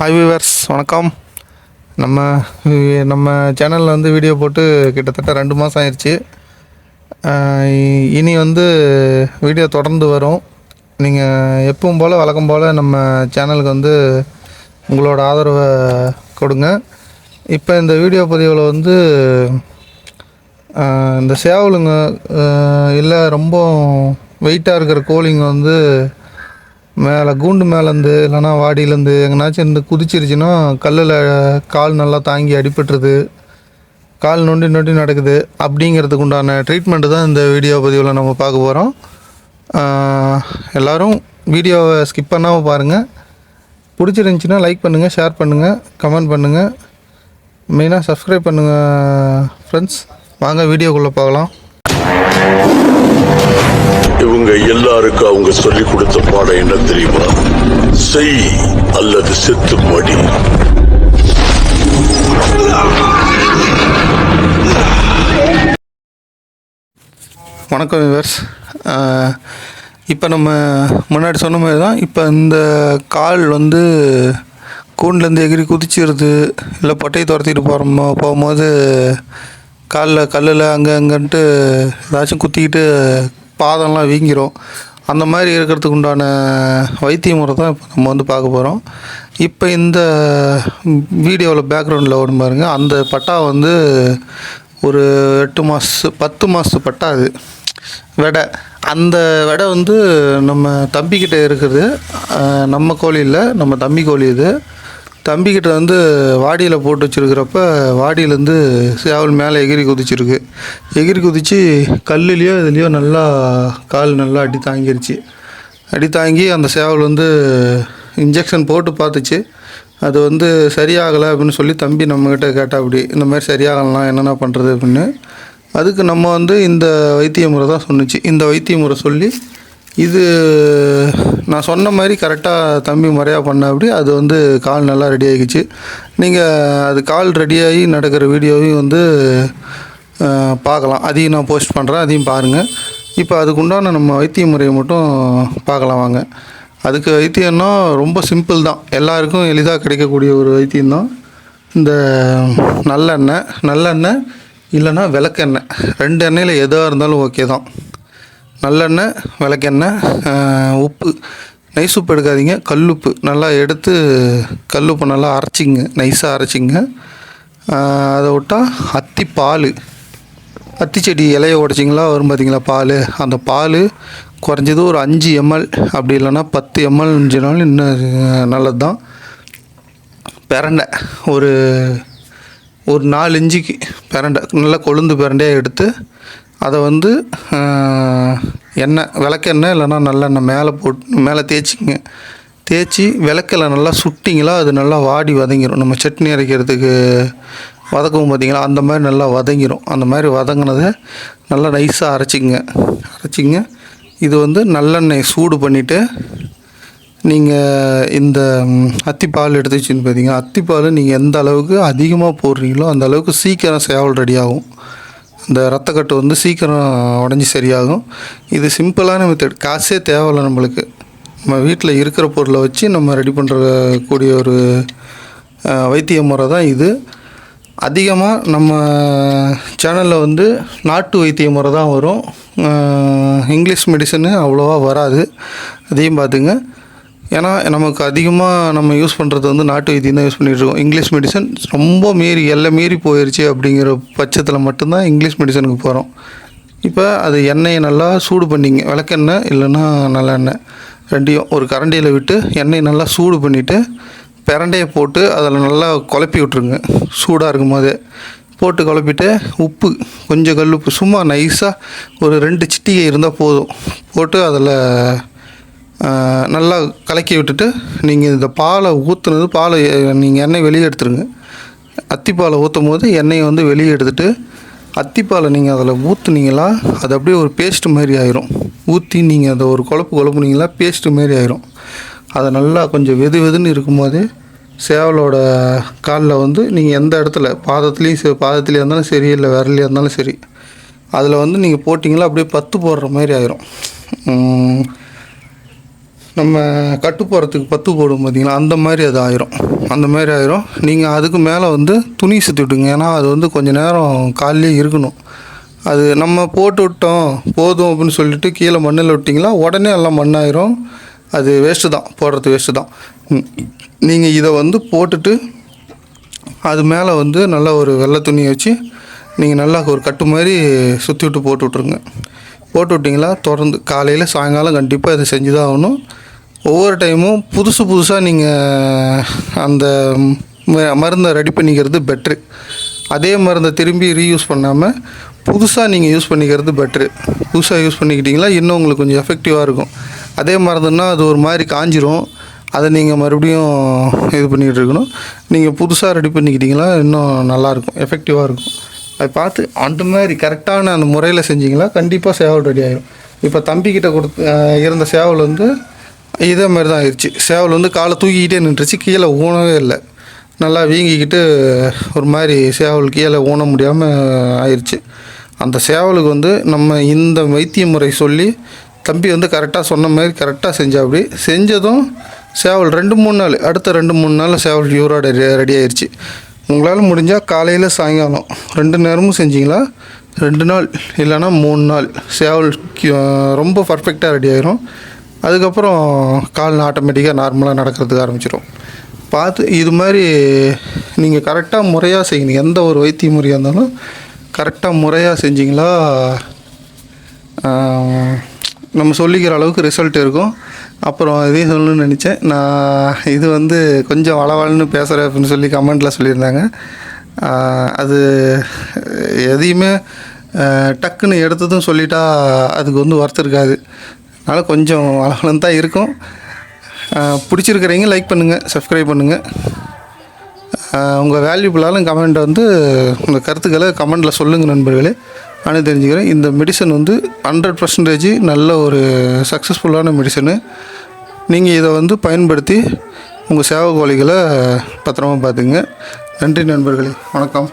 Hi viewers வணக்கம். நம்ம நம்ம சேனலில் வந்து வீடியோ போட்டு கிட்டத்தட்ட ரெண்டு மாதம் ஆயிடுச்சு இனி வந்து வீடியோ தொடர்ந்து வரும். நீங்கள் எப்பவும் போல் வழக்கம் போல் நம்ம சேனலுக்கு வந்து உங்களோட ஆதரவை கொடுங்க. இப்போ இந்த வீடியோ பதிவில் வந்து இந்த சேவலுங்க இல்லை ரொம்ப வெயிட்டாக இருக்கிற கோழிங்க வந்து மேலே கூண்டு மேலேருந்து இல்லைன்னா வாடியிலேருந்து எங்கேனாச்சும் இருந்து குதிச்சிருச்சுன்னா கல்லில் கால் நல்லா தாங்கி அடிபட்டுருது. கால் நொண்டி நொண்டி நடக்குது. அப்படிங்கிறதுக்கு உண்டான ட்ரீட்மெண்ட்டு தான் இந்த வீடியோ பதிவில் நம்ம பார்க்க போகிறோம் எல்லோரும் வீடியோவை ஸ்கிப் பண்ணாமல் பாருங்கள் பிடிச்சிருந்துச்சின்னா லைக் பண்ணுங்கள் ஷேர் பண்ணுங்கள் கமெண்ட் பண்ணுங்கள் மெயினாக சப்ஸ்கிரைப் பண்ணுங்கள் ஃப்ரெண்ட்ஸ் வாங்க வீடியோக்குள்ளே பார்க்கலாம் இவங்க அவங்க சொல்லி கொடுத்த பாடம் என்ன தெரியுமா? செய் அல்லது செத்து மடி வணக்கம் விவர்ஸ் இப்போ நம்ம முன்னாடி சொன்ன மாதிரி தான் இப்போ இந்த கால் வந்து கூண்டுலேருந்து எகிரி குதிச்சிருது. இல்லை பொட்டையை துரத்திட்டு போகிறோமோ போகும்போது காலில் கல்லில் அங்கே அங்கன்ட்டு ஏதாச்சும் குத்திக்கிட்டு பாதம்லாம் வீங்கிரும். அந்த மாதிரி இருக்கிறதுக்கு உண்டான வைத்திய முறை தான் இப்போ நம்ம வந்து பார்க்க போகிறோம் இப்போ இந்த வீடியோவில் பேக்ரவுண்டில் ஓடும் பாருங்கள் அந்த பட்டா வந்து ஒரு எட்டு மாதத்து பத்து மாதத்து பட்டா அது. வெடை. அந்த வெடை வந்து நம்ம தம்பிக்கிட்ட இருக்குது. நம்ம கோழி இல்லை நம்ம தம்பி கோழி இது. தம்பிக்கிட்ட வந்து வாடியில் போட்டு வச்சுருக்கிறப்ப வாடியிலேருந்து சேவல் மேலே எகிரி குதிச்சிருக்கு. எகிரி குதித்து கல்லுலேயோ இதுலேயோ நல்லா கால் நல்லா அடி தாங்கிருச்சு. அடி தாங்கி அந்த சேவல் வந்து இன்ஜெக்ஷன் போட்டு பார்த்துச்சு. அது வந்து சரியாகலை அப்படின்னு சொல்லி தம்பி நம்மக்கிட்ட கேட்டால் அப்படி இந்த மாதிரி சரியாகலாம் என்னென்ன பண்ணுறது அப்படின்னு. அதுக்கு நம்ம வந்து இந்த வைத்திய முறை தான் சொன்னிச்சு. இந்த வைத்திய முறை சொல்லி இது நான் சொன்ன மாதிரி கரெக்டாக தம்பி முறையாக பண்ண அப்படி அது வந்து கால் நல்லா ரெடி ஆகிக்குச்சு நீங்கள் அது கால் ரெடியாகி நடக்கிற வீடியோவையும் வந்து பார்க்கலாம். அதையும் நான் போஸ்ட் பண்ணுறேன் அதையும் பாருங்கள் இப்போ அதுக்கு உண்டான நம்ம வைத்திய முறையை மட்டும் பார்க்கலாம் வாங்க. அதுக்கு வைத்தியம்னா ரொம்ப சிம்பிள் தான். எல்லாருக்கும் எளிதாக கிடைக்கக்கூடிய ஒரு வைத்தியம் தான். இந்த நல்லெண்ணெய் நல்லெண்ணெய் இல்லைன்னா விளக்கெண்ணெய். ரெண்டு எண்ணெயில் எதாக இருந்தாலும் ஓகே தான். நல்லெண்ணெய் விளக்கெண்ணெய் உப்பு. நைஸ் உப்பு எடுக்காதீங்க. கல்லுப்பு. நல்லா எடுத்து கல்லுப்பு நல்லா அரைச்சிங்க. நைஸாக அரைச்சிங்க. அதை விட்டால் அத்தி பால். அத்தி செடி இலையை உடைச்சிங்களா? வரும் பார்த்தீங்களா? பால். அந்த பால் குறைஞ்சது ஒரு அஞ்சு எம்எல். அப்படி இல்லைன்னா பத்து எம்எல் இருந்துச்சுனாலும் இன்னும் நல்லது தான் பிரண்டை. ஒரு ஒரு நாலு இஞ்சிக்கு பிரண்டை. நல்லா கொழுந்து பிரண்டையாக எடுத்து அதை வந்து எண்ணெய் விளக்கெண்ணெய் இல்லைன்னா நல்லெண்ணெய் மேலே போட்டு மேலே தேய்ச்சிங்க. தேய்ச்சி விளக்கில் நல்லா சுட்டிங்களா அது நல்லா வாடி வதங்கிடும் நம்ம சட்னி அரைக்கிறதுக்கு வதக்கவும் பார்த்தீங்களா அந்த மாதிரி நல்லா வதங்கிரும். அந்த மாதிரி வதங்கினதை நல்லா நைஸாக அரைச்சிங்க. அரைச்சிங்க. இது வந்து நல்லெண்ணெய் சூடு பண்ணிவிட்டு நீங்கள் இந்த அத்திப்பால் எடுத்து வச்சுன்னு பார்த்தீங்கன்னா அத்திப்பால் நீங்கள் எந்த அளவுக்கு அதிகமாக போடுறீங்களோ அந்த அளவுக்கு சீக்கிரம் சேவல் ரெடி ஆகும். அந்த ரத்தக்கட்டு வந்து சீக்கிரம் உடஞ்சி சரியாகும். இது சிம்பிளான மெத்தட் காசே தேவையில்லை நம்மளுக்கு. நம்ம வீட்டில் இருக்கிற பொருளை வச்சு நம்ம ரெடி பண்ணுற கூடிய ஒரு வைத்திய முறை தான் இது. அதிகமாக நம்ம சேனலில் வந்து நாட்டு வைத்திய முறை தான் வரும். இங்கிலீஷ் மெடிசனு அவ்வளோவா வராது. அதையும் பார்த்துங்க. ஏன்னா நமக்கு அதிகமாக நம்ம யூஸ் பண்ணுறது வந்து நாட்டு வைத்தியம் தான் யூஸ் பண்ணிகிட்ருக்கோம் இங்கிலீஷ் மெடிசன் ரொம்ப மீறி எல்லை மீறி போயிடுச்சு அப்படிங்கிற பட்சத்தில் மட்டும்தான் இங்கிலீஷ் மெடிசனுக்கு போகிறோம் இப்போ அது எண்ணெயை நல்லா சூடு பண்ணிங்க. விளக்கெண்ணெய் இல்லைன்னா நல்லெண்ணெய். ரெண்டையும் ஒரு கரண்டியில் விட்டு எண்ணெயை நல்லா சூடு பண்ணிவிட்டு பிரண்டையை போட்டு அதில் நல்லா குழப்பி விட்ருங்க சூடாக இருக்கும் போதே. போட்டு குழப்பிட்டு உப்பு கொஞ்சம் கல் உப்பு. சும்மா நைஸாக ஒரு ரெண்டு சிட்டிகை இருந்தால் போதும். போட்டு அதில் நல்லா கலக்கி விட்டுட்டு நீங்கள் இந்த பாலை ஊற்றுனது பாலை நீங்கள் எண்ணெய் வெளியே எடுத்துருங்க. அத்திப்பாலை ஊற்றும் போது எண்ணெயை வந்து வெளியே எடுத்துட்டு அத்திப்பாலை நீங்கள் அதில் ஊற்றுனீங்களா அது அப்படியே ஒரு பேஸ்ட்டு மாதிரி ஆயிரும். ஊற்றி நீங்கள் அதை ஒரு குழப்பு குழப்புனீங்களா பேஸ்ட்டு மாதிரி ஆயிரும். அதை நல்லா கொஞ்சம் வெது வெதுன்னு இருக்கும்போது சேவலோட காலில் வந்து நீங்கள் எந்த இடத்துல பாதத்துலேயும் சரி பாதத்துலேயே இருந்தாலும் சரி இல்லை விரலையாக இருந்தாலும் சரி அதில் வந்து நீங்கள் போட்டிங்களா அப்படியே பத்து போடுற மாதிரி ஆயிரும். நம்ம கட்டு போகிறதுக்கு பத்து போடும் பார்த்தீங்களா அந்த மாதிரி அது ஆயிரும். அந்த மாதிரி ஆயிரும். நீங்கள் அதுக்கு மேலே வந்து துணி சுற்றி விட்டுங்க. ஏன்னா அது வந்து கொஞ்சம் நேரம் காலிலே இருக்கணும். அது நம்ம போட்டு விட்டோம் போதும் அப்படின்னு சொல்லிட்டு கீழே மண்ணில் விட்டிங்களா? உடனே எல்லாம் மண்ணாயிரும். அது வேஸ்ட்டு தான். போடுறது வேஸ்ட்டு தான். நீங்கள் இதை வந்து போட்டுட்டு அது மேலே வந்து நல்லா ஒரு வெள்ளை துணியை வச்சு நீங்கள் நல்லா ஒரு கட்டு மாதிரி சுற்றி விட்டு போட்டு விட்ருங்க போட்டு விட்டிங்களா? தொடர்ந்து. காலையில் சாயங்காலம் கண்டிப்பாக இதை செஞ்சு தான் ஆகணும். ஒவ்வொரு டைமும் புதுசு புதுசாக நீங்கள் அந்த ம- மருந்தை ரெடி பண்ணிக்கிறது பெட்ரு அதே மருந்தை திரும்பி ரீயூஸ் பண்ணாமல் புதுசாக நீங்கள் யூஸ் பண்ணிக்கிறது பெட்ரு புதுசாக யூஸ் பண்ணிக்கிட்டிங்களா இன்னும் உங்களுக்கு கொஞ்சம் எஃபெக்டிவாக இருக்கும். அதே மருந்துன்னா அது ஒரு மாதிரி காஞ்சிரும். அதை நீங்கள் மறுபடியும் இது பண்ணிகிட்ருக்கணும் இருக்கணும். நீங்கள் புதுசாக ரெடி பண்ணிக்கிட்டிங்களா இன்னும் நல்லாயிருக்கும் எஃபெக்டிவாக இருக்கும். அதை பார்த்து அந்த மாதிரி கரெக்டான அந்த முறையில் செஞ்சிங்களா கண்டிப்பாக சேவல் ரெடி ஆகிடும் இப்போ தம்பிக்கிட்ட கொடுத்து இருந்த சேவல் வந்து இதே மாதிரி தான் ஆயிடுச்சு சேவல் வந்து காலை தூக்கிக்கிட்டே நின்றுச்சு. கீழே ஊனவே இல்லை. நல்லா வீங்கிக்கிட்டு ஒரு மாதிரி சேவல் கீழே ஊன முடியாமல் ஆயிடுச்சு அந்த சேவலுக்கு வந்து நம்ம இந்த வைத்திய முறை சொல்லி தம்பி வந்து கரெக்டாக சொன்ன மாதிரி கரெக்டாக செஞ்சா அப்படி. செஞ்சதும் சேவல் ரெண்டு மூணு நாள் அடுத்த ரெண்டு மூணு நாள் சேவல் யூரோட ரெடி ஆயிடுச்சு உங்களால் முடிஞ்சால் காலையில் சாயங்காலம் ரெண்டு நேரமும் செஞ்சிங்களா? ரெண்டு நாள் இல்லைன்னா மூணு நாள். சேவல் ரொம்ப பர்ஃபெக்டாக ரெடி ஆயிரும். அதுக்கப்புறம் கால் ஆட்டோமேட்டிக்காக நார்மலாக நடக்கிறதுக்கு ஆரம்பிச்சிடும் பார்த்து இது மாதிரி நீங்கள் கரெக்டாக முறையாக செய்யணும் எந்த ஒரு வைத்திய முறையாக இருந்தாலும் கரெக்டாக முறையாக செஞ்சிங்களா நம்ம சொல்லிக்கிற அளவுக்கு ரிசல்ட் இருக்கும். அப்புறம் இதையும் சொல்லணும்னு நினச்சேன். நான் இது வந்து கொஞ்சம் வளவளன்னு பேசுகிறேன் அப்படின்னு சொல்லி கமெண்ட்டில் சொல்லியிருந்தாங்க. அது எதையுமே டக்குன்னு எடுத்ததும் சொல்லிட்டா அதுக்கு வந்து ஒர்த் இருக்காது. அதனால் கொஞ்சம் வளவளன்னு தான் இருக்கும் ஆஹ், பிடிச்சிருக்கிறவங்க லைக் பண்ணுங்கள் சப்ஸ்கிரைப் பண்ணுங்கள் உங்கள் வேல்யூபிளாலும் கமெண்ட் வந்து உங்கள் கருத்துக்களை கமெண்டில் சொல்லுங்கள் நண்பர்களே. நானே தெரிஞ்சுக்கிறேன். இந்த மெடிசன் வந்து ஹண்ட்ரட் பர்சன்டேஜ் நல்ல ஒரு சக்ஸஸ்ஃபுல்லான மெடிசனு நீங்கள் இதை வந்து பயன்படுத்தி உங்கள் சேவை கோழிகளை பத்திரமா பார்த்துங்க நன்றி நண்பர்களே. வணக்கம்.